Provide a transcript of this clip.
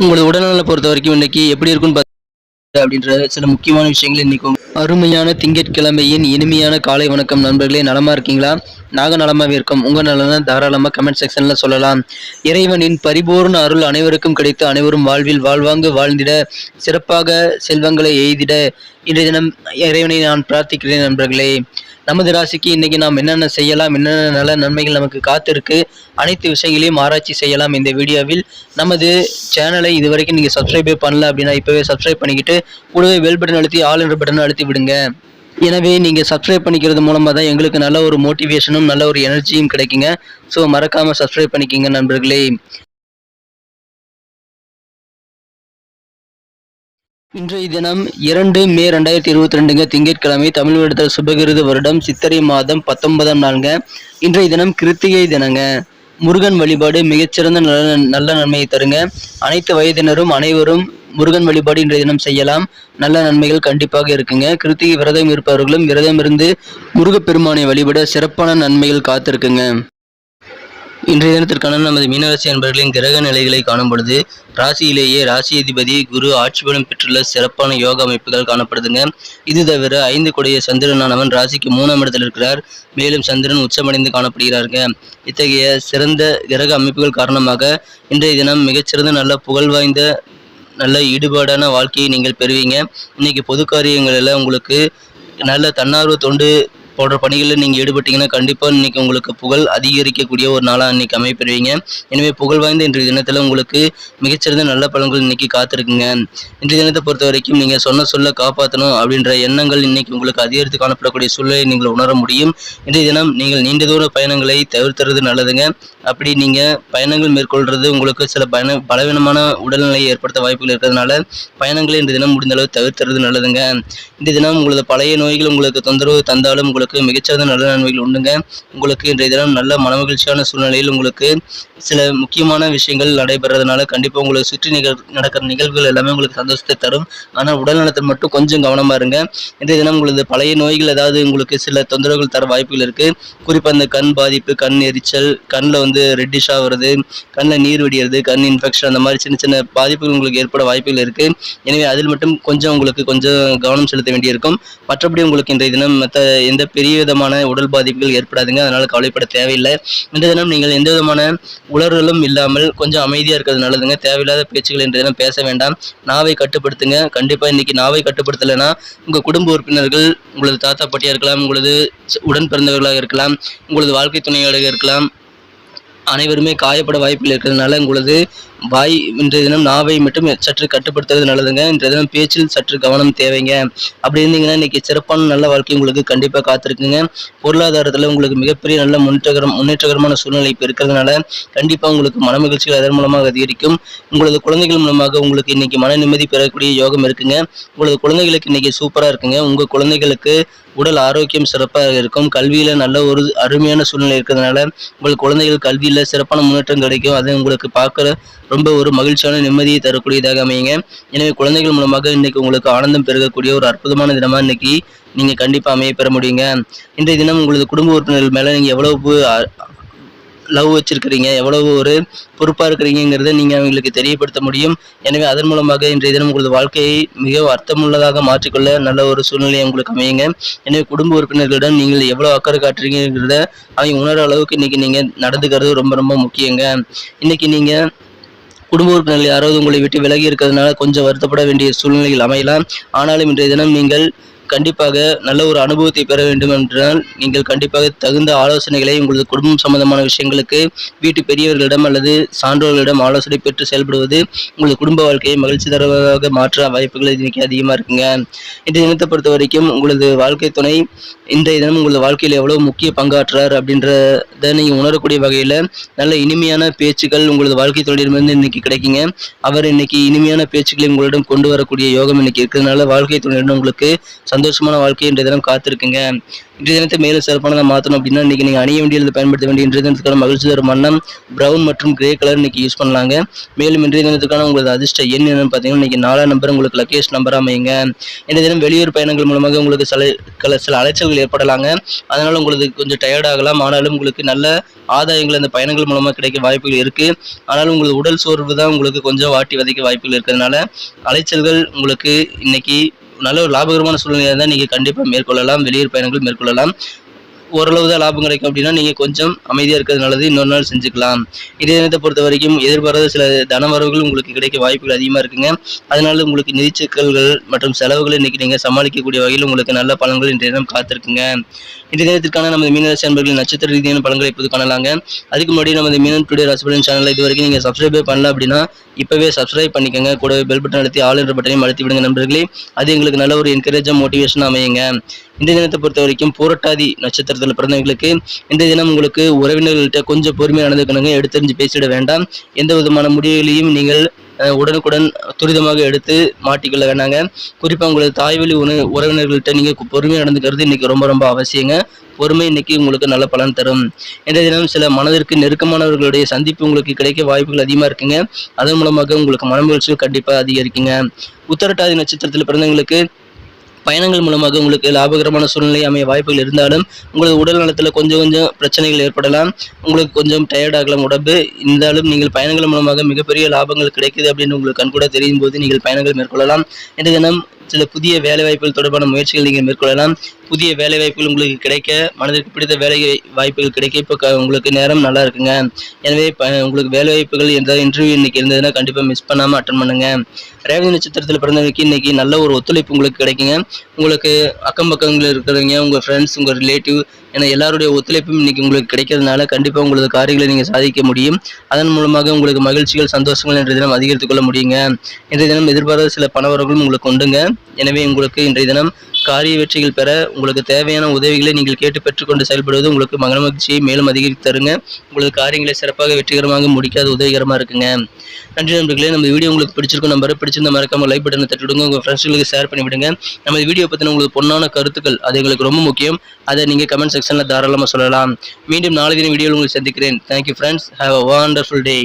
உங்களோட உடல்நல பொறுத்த வரைக்கும் இன்னைக்கு எப்படி இருக்குன்னு பார்த்து அப்படின்ற சில முக்கியமான விஷயங்கள் இன்னைக்கு அருமையான திங்கட்கிழமையின் இனிமையான காலை வணக்கம் நண்பர்களே. நலமா இருக்கீங்களா? நாகநலமாக இருக்கும் உங்கள் நலனை தாராளமாக கமெண்ட் செக்ஷனில் சொல்லலாம். இறைவனின் பரிபூர்ண அருள் அனைவருக்கும் கிடைத்து அனைவரும் வாழ்வில் வாழ்வாங்கு வாழ்ந்திட சிறப்பாக செல்வங்களை எய்திட. இன்றைய தினம் இறைவனை நான் பிரார்த்திக்கிறேன் நண்பர்களே. நமது ராசிக்கு இன்னைக்கு நாம் என்னென்ன செய்யலாம் என்னென்ன நல்ல நன்மைகள் நமக்கு காத்திருக்கு அனைத்து விஷயங்களையும் ஆராய்ச்சி செய்யலாம். இந்த வீடியோவில் நமது சேனலை இதுவரைக்கும் நீங்கள் சப்ஸ்கிரைபே பண்ணல அப்படின்னா இப்போவே சப்ஸ்கிரைப் பண்ணிக்கிட்டு கூடவே பெல் பட்டன் அழுத்தி ஆல் என்ற பட்டன் அழுத்தி விடுங்க. எனவே நீங்கள் சப்ஸ்கிரைப் பண்ணிக்கிறது மூலமாக தான் எங்களுக்கு நல்ல ஒரு மோட்டிவேஷனும் நல்ல ஒரு எனர்ஜியும் கிடைக்குங்க. ஸோ மறக்காமல் சப்ஸ்கிரைப் பண்ணிக்கிங்க நண்பர்களே. இன்றைய தினம் இரண்டு மே ரெண்டாயிரத்தி இருபத்தி ரெண்டுங்க. திங்கட்கிழமை தமிழ் வருடத்தில் சுபகிருத வருடம் சித்திரை மாதம் பத்தொன்பதாம் நாளுங்க. இன்றைய தினம் கிருத்திகை தினங்க. முருகன் வழிபாடு மிகச்சிறந்த நல்ல நல்ல நன்மையை தருங்க. அனைத்து வயதினரும் அனைவரும் முருகன் வழிபாடு இன்றைய தினம் செய்யலாம். நல்ல நன்மைகள் கண்டிப்பாக இருக்குங்க. கிருத்திகை விரதம் இருப்பவர்களும் விரதம் இருந்து முருகப்பெருமானை வழிபட சிறப்பான நன்மைகள் காத்திருக்குங்க. இன்றைய தினத்திற்கான நமது மீனராசி அன்பர்களின் கிரக நிலைகளை காணும் பொழுது ராசியிலேயே ராசி அதிபதி குரு ஆட்சி பலம் பெற்றுள்ள சிறப்பான யோக அமைப்புகள் காணப்படுதுங்க. இது தவிர ஐந்து கொடிய சந்திரனானவன் ராசிக்கு மூணாம் இடத்தில் இருக்கிறார். மேலும் சந்திரன் உச்சமடைந்து காணப்படுகிறாருங்க. இத்தகைய சிறந்த கிரக அமைப்புகள் காரணமாக இன்றைய தினம் மிகச்சிறந்த நல்ல புகழ் வாய்ந்த நல்ல ஈடுபாடான வாழ்க்கையை நீங்கள் பெறுவீங்க. இன்னைக்கு பொது காரியங்களில் உங்களுக்கு நல்ல தன்னார்வ தொண்டு போன்ற பணிகளில் நீங்கள் ஈடுபட்டீங்கன்னா கண்டிப்பாக இன்றைக்கி உங்களுக்கு புகழ் அதிகரிக்கக்கூடிய ஒரு நாளாக இன்றைக்கி அமைப்பெறுவீங்க எனவே புகழ் வாய்ந்த இன்றைய தினத்தில் உங்களுக்கு மிகச்சிறந்த நல்ல பலன்கள் இன்னைக்கு காத்திருக்குங்க. இன்றைய தினத்தை பொறுத்த வரைக்கும் நீங்கள் சொன்ன சொல்ல காப்பாற்றணும் அப்படின்ற எண்ணங்கள் இன்றைக்கி உங்களுக்கு அதிகரித்து காணப்படக்கூடிய சூழ்நிலை நீங்கள் உணர முடியும். இன்றைய தினம் நீங்கள் நீண்ட தூர பயணங்களை தவிர்த்துறது நல்லதுங்க. அப்படி நீங்கள் பயணங்கள் மேற்கொள்கிறது உங்களுக்கு சில பயண பலவீனமான உடல்நிலையை ஏற்படுத்த வாய்ப்புகள் இருக்கிறதுனால பயணங்களை இந்த தினம் முடிந்த அளவு தவிர்த்துறது நல்லதுங்க. இந்த தினம் உங்களது பழைய நோய்கள் உங்களுக்கு தொந்தரவு தந்தாலும் உங்களுக்கு மிகச்சிறந்த நல்ல நன்மைகள் உண்டுங்க. உங்களுக்கு இன்றைய தினம் நல்ல மனமகிழ்ச்சியான சூழ்நிலையில் உங்களுக்கு சில முக்கியமான விஷயங்கள் நடைபெறதுனால கண்டிப்பாக உங்களுக்கு சுற்றி நிகழ் நடக்கிற நிகழ்வுகள் எல்லாமே உங்களுக்கு சந்தோஷத்தை தரும். ஆனால் உடல் நலத்தில் மட்டும் கொஞ்சம் கவனமாக இருங்க. இன்றைய தினம் உங்களது பழைய நோய்கள் ஏதாவது உங்களுக்கு சில தொந்தரவுகள் தர வாய்ப்புகள் இருக்குது குறிப்பாக இந்த கண் பாதிப்பு கண் எரிச்சல் கண்ணில் வந்து ரெட்டிஷாக வருது. கண்ணில் நீர் வடிகிறது கண் இன்ஃபெக்ஷன் அந்த மாதிரி சின்ன சின்ன பாதிப்புகள் உங்களுக்கு ஏற்பட வாய்ப்புகள் இருக்குது எனவே அதில் மட்டும் கொஞ்சம் உங்களுக்கு கொஞ்சம் கவனம் செலுத்த வேண்டியிருக்கும். மற்றபடி உங்களுக்கு இன்றைய தினம் மற்ற எந்த பெரிய விதமான உடல் பாதிப்புகள் ஏற்படாதுங்க. அதனால் கவலைப்பட தேவையில்லை. இன்றைய தினம் நீங்கள் எந்த விதமான உளறலும் இல்லாமல் கொஞ்சம் அமைதியாக இருக்கிறது நல்லதுங்க. தேவையில்லாத பேச்சுகள் இன்றைய தினம் பேச வேண்டாம். நாவை கட்டுப்படுத்துங்க. கண்டிப்பாக இன்றைக்கி நாவை கட்டுப்படுத்தலைன்னா உங்கள் குடும்ப உறுப்பினர்கள் உங்களது தாத்தா பாட்டியாக இருக்கலாம் உங்களது உடன் பிறந்தவர்களாக இருக்கலாம் உங்களது வாழ்க்கை துணையாக இருக்கலாம் அனைவருமே காயப்பட வாய்ப்புகள் இருக்கிறதுனால உங்களது வாய் இன்றைய தினம் நாவை மட்டும் சற்று கட்டுப்படுத்துறது நல்லதுங்க. இன்றைய தினம் பேச்சில் சற்று கவனம் தேவைங்க. அப்படி இருந்தீங்கன்னா இன்னைக்கு சிறப்பான நல்ல வாழ்க்கை உங்களுக்கு கண்டிப்பாக காத்திருக்குங்க. பொருளாதாரத்தில் உங்களுக்கு மிகப்பெரிய நல்ல முன்னேற்றகரம் முன்னேற்றகரமான சூழ்நிலை இப்போ இருக்கிறதுனால கண்டிப்பாக உங்களுக்கு மன மகிழ்ச்சிகள் அதன் மூலமாக அதிகரிக்கும். உங்களது குழந்தைகள் மூலமாக உங்களுக்கு இன்னைக்கு மன நிம்மதி பெறக்கூடிய யோகம் இருக்குங்க. உங்களது குழந்தைகளுக்கு இன்னைக்கு சூப்பராக இருக்குங்க. உங்கள் குழந்தைகளுக்கு உடல் ஆரோக்கியம் சிறப்பாக இருக்கும். கல்வியில் நல்ல ஒரு அருமையான சூழ்நிலை இருக்கிறதுனால உங்கள் குழந்தைகள் கல்வியில் சிறப்பான முன்னேற்றம் கிடைக்கும். அது உங்களுக்கு பார்க்குற ரொம்ப ஒரு மகிழ்ச்சியான நிம்மதியை தரக்கூடியதாக அமையுங்க. எனவே குழந்தைகள் மூலமாக இன்னைக்கு உங்களுக்கு ஆனந்தம் பெருகக்கூடிய ஒரு அற்புதமான தினமாக இன்னைக்கு நீங்கள் கண்டிப்பாக அமைய பெற முடியுங்க. இன்றைய தினம் உங்களது குடும்ப உறுப்பினர்கள் மேலே நீங்கள் எவ்வளவு லவ் வச்சிருக்கிறீங்க எவ்வளவு ஒரு பொறுப்பாக இருக்கிறீங்கிறத நீங்கள் அவங்களுக்கு தெரியப்படுத்த முடியும். எனவே அதன் மூலமாக இன்றைய தினம் உங்களது வாழ்க்கையை மிக அர்த்தமுள்ளதாக மாற்றிக்கொள்ள நல்ல ஒரு சூழ்நிலை உங்களுக்கு அமையுங்க. எனவே குடும்ப உறுப்பினர்களிடம் நீங்கள் எவ்வளோ அக்கறை காட்டுறீங்கிறத அவங்க உணர அளவுக்கு இன்னைக்கு நீங்கள் நடந்துக்கிறது ரொம்ப ரொம்ப முக்கியங்க. இன்னைக்கு நீங்கள் குடும்ப உறுப்பினர்கள் யாராவது உங்களை விட்டு விலகி இருக்கிறதுனால கொஞ்சம் வருத்தப்பட வேண்டிய சூழ்நிலைகள் அமையலாம். ஆனாலும் இன்றைய தினம் நீங்கள் கண்டிப்பாக நல்ல ஒரு அனுபவத்தை பெற வேண்டும் என்றால் நீங்கள் கண்டிப்பாக தகுந்த ஆலோசனைகளை உங்களது குடும்பம் சம்பந்தமான விஷயங்களுக்கு வீட்டு பெரியவர்களிடம் அல்லது சான்றோர்களிடம் ஆலோசனை பெற்று செயல்படுவது உங்களது குடும்ப வாழ்க்கையை மகிழ்ச்சி தரவாக மாற்ற வாய்ப்புகள் இன்னைக்கு அதிகமாக இருக்குங்க. இன்றைய தினத்தை பொறுத்த வரைக்கும் உங்களது வாழ்க்கை துணை இன்றைய தினம் உங்களது வாழ்க்கையில் எவ்வளவு முக்கிய பங்காற்றார் அப்படின்றத நீங்கள் உணரக்கூடிய வகையில் நல்ல இனிமையான பேச்சுக்கள் உங்களது வாழ்க்கை துணையிடமிருந்து இன்னைக்கு கிடைக்குங்க. அவர் இன்னைக்கு இனிமையான பேச்சுக்களை உங்களிடம் கொண்டு வரக்கூடிய யோகம் இன்னைக்கு இருக்கிறதுனால வாழ்க்கை துணையிடம் உங்களுக்கு சந்தோஷமான வாழ்க்கை இன்றைய தினம் காத்திருக்குங்க. இன்றைய தினத்தை மேலும் சிறப்பானதாக மாற்றணும் அப்படின்னா இன்னைக்கு நீங்கள் அணிய வேண்டியது பயன்படுத்த வேண்டிய இன்றைய தினத்துக்கான மகிழ்ச்சி தரும் வண்ணம் ப்ரௌன் மற்றும் கிரே கலர் இன்னைக்கு யூஸ் பண்ணலாங்க. மேலும் இன்றைய தினத்துக்கான உங்களது அதிர்ஷ்ட எண் என்னன்னு பார்த்தீங்கன்னா இன்னைக்கு நாலாம் நம்பர் உங்களுக்கு லக்கேஷ் நம்பர் அமையுங்க. இன்றைய தினம் வெளியூர் பயணங்கள் மூலமாக உங்களுக்கு சில சில சில அலைச்சல்கள் ஏற்படலாங்க. அதனால் உங்களுக்கு கொஞ்சம் டயர்ட் ஆகலாம். ஆனாலும் உங்களுக்கு நல்ல ஆதாயங்கள் அந்த பயணங்கள் மூலமாக கிடைக்க வாய்ப்புகள் இருக்குது ஆனாலும் உங்களுக்கு உடல் சோர்வு தான் உங்களுக்கு கொஞ்சம் வாட்டி வதைக்க வாய்ப்புகள் இருக்கிறதுனால அலைச்சல்கள் உங்களுக்கு இன்னைக்கு நல்ல ஒரு லாபகரமான சூழ்நிலையாக இருந்தால் நீங்கள் கண்டிப்பாக மேற்கொள்ளலாம். வெளியூர் பயணங்கள் மேற்கொள்ளலாம். ஓரளவு தான் லாபம் கிடைக்கும் அப்படின்னா நீங்கள் கொஞ்சம் அமைதியாக இருக்கிறது நல்லது. இன்னொரு நாள் செஞ்சுக்கலாம். இதே தினத்தை பொறுத்த வரைக்கும் எதிர்பாராத சில தனவரவுகள் உங்களுக்கு கிடைக்க வாய்ப்புகள் அதிகமாக இருக்குங்க. அதனால உங்களுக்கு நிதி சிக்கல்கள் மற்றும் செலவுகளை இன்னைக்கு நீங்கள் சமாளிக்கக்கூடிய வகையில் உங்களுக்கு நல்ல பலன்கள் இன்றைய தினம் காத்திருக்குங்க. இந்த தினத்திற்கான நமது மீனராசி அன்பர்களின் நட்சத்திர ரீதியான பலன்களை இப்போது காணலாங்க. அதுக்கு முன்னாடி நமது மீனன் டுடே ராசிபலன் சேனலை இது வரைக்கும் நீங்கள் சப்ஸ்கிரைபே பண்ணல அப்படின்னா இப்போவே சப்ஸ்கிரைப் பண்ணிக்கோங்க. கூடவே பெல் பட்டன் அழுத்தி ஆல் என்ற பட்டனையும் அழுத்தி விடுங்க நண்பர்களே. அது எங்களுக்கு நல்ல ஒரு என்கரேஜாக மோட்டிவேஷன் அமையுங்க. இந்த தினத்தை பொறுத்த வரைக்கும் பூரட்டாதி நட்சத்திரத்தில் பிறந்தவங்களுக்கு இந்த தினம் உங்களுக்கு உறவினர்கள்ட்ட கொஞ்சம் பொறுமையாக நடந்துக்கணுங்க. எடுத்தறிஞ்சு பேசிட வேண்டாம். எந்த விதமான முடிவுகளையும் நீங்கள் உடனுக்குடன் துரிதமாக எடுத்து மாட்டிக்கொள்ள வேண்டாங்க குறிப்பாக உங்களது தாய்வழி உண உறவினர்கள்ட்ட நீங்கள் பொறுமையாக நடந்துக்கிறது இன்றைக்கி ரொம்ப ரொம்ப அவசியங்க. பொறுமை இன்னைக்கு உங்களுக்கு நல்ல பலன் தரும். இந்த தினம் சில மனதிற்கு நெருக்கமானவர்களுடைய சந்திப்பு உங்களுக்கு கிடைக்க வாய்ப்புகள் அதிகமாக இருக்குங்க. அதன் மூலமாக உங்களுக்கு மனமகிழ்ச்சிகள் கண்டிப்பாக அதிகரிக்குங்க. உத்தரட்டாதி நட்சத்திரத்தில் பிறந்தவங்களுக்கு பயணங்கள் மூலமாக உங்களுக்கு லாபகரமான சூழ்நிலை அமைய வாய்ப்புகள் இருந்தாலும் உங்களது உடல் நலத்தில் கொஞ்சம் கொஞ்சம் பிரச்சனைகள் ஏற்படலாம். உங்களுக்கு கொஞ்சம் டயர்ட் ஆகலாம் உடம்பு. இருந்தாலும் நீங்கள் பயணங்கள் மூலமாக மிகப்பெரிய லாபங்கள் கிடைக்குது அப்படின்னு உங்களுக்கு கண்கூட தெரியும் போது நீங்கள் பயணங்கள் மேற்கொள்ளலாம். இன்றைய தினம் சில புதிய வேலைவாய்ப்புகள் தொடர்பான முயற்சிகள் நீங்கள் மேற்கொள்ளலாம். புதிய வேலைவாய்ப்புகள் உங்களுக்கு கிடைக்க மனதிற்கு பிடித்த வேலை வாய்ப்புகள் கிடைக்க இப்போ உங்களுக்கு நேரம் நல்லா இருக்குங்க. எனவே ப- உங்களுக்கு வேலைவாய்ப்புகள் எந்த இன்டர்வியூ இன்னைக்கு இருந்ததுன்னா கண்டிப்பாக மிஸ் பண்ணாமல் அட்டன் பண்ணுங்க. ரேவதி நட்சத்திரத்தில் பிறந்தவங்களுக்கு இன்னைக்கு நல்ல ஒரு ஒத்துழைப்பு உங்களுக்கு கிடைக்குங்க. உங்களுக்கு அக்கம் பக்கங்களில் இருக்கிறவங்க உங்கள் ஃப்ரெண்ட்ஸ் உங்கள் ரிலேட்டிவ் என எல்லாருடைய ஒத்துழைப்பும் இன்னைக்கு உங்களுக்கு கிடைக்கிறதுனால கண்டிப்பாக உங்களது காரியங்களை நீங்கள் சாதிக்க முடியும். அதன் மூலமாக உங்களுக்கு மகிழ்ச்சிகள் சந்தோஷங்கள் இன்றைய தினம் அதிகரித்துக் கொள்ள முடியுங்க. இன்றைய தினம் எதிர்பாராத சில பணவரங்களும் உங்களுக்கு உண்டுங்க. எனவே உங்களுக்கு இன்றைய தினம் காரிய வெற்றிகள் பெற உங்களுக்கு தேவையான உதவிகளை நீங்கள் கேட்டு பெற்றுக்கொண்டு செயல்படுவது உங்களுக்கு மன மகிழ்ச்சியை மேலும் அதிகரித்து தருங்க. உங்களது காரியங்களை சிறப்பாக வெற்றிகரமாக முடிக்காத உதவிகரமாக இருக்குங்க. நன்றி நண்பர்களே நம்ம வீடியோ உங்களுக்கு பிடிச்சிருக்கும் நம்பர் பிடிச்சிருந்த மறக்காம லைக் பட்டனை தட்டிவிடுங்க. உங்கள் ஃப்ரெண்ட்ஸ்களுக்கு ஷேர் பண்ணிவிடுங்க. நம்ம வீடியோ பற்றின உங்களுக்கு பொண்ணான கருத்துக்கள் அது எங்களுக்கு ரொம்ப முக்கியம். அதை நீங்கள் கமெண்ட் செக்ஷனில் தாராளமாக சொல்லலாம். மீண்டும் நாளை தின வீடியோவில் உங்களுக்கு சந்திக்கிறேன். Thank you friends have a wonderful day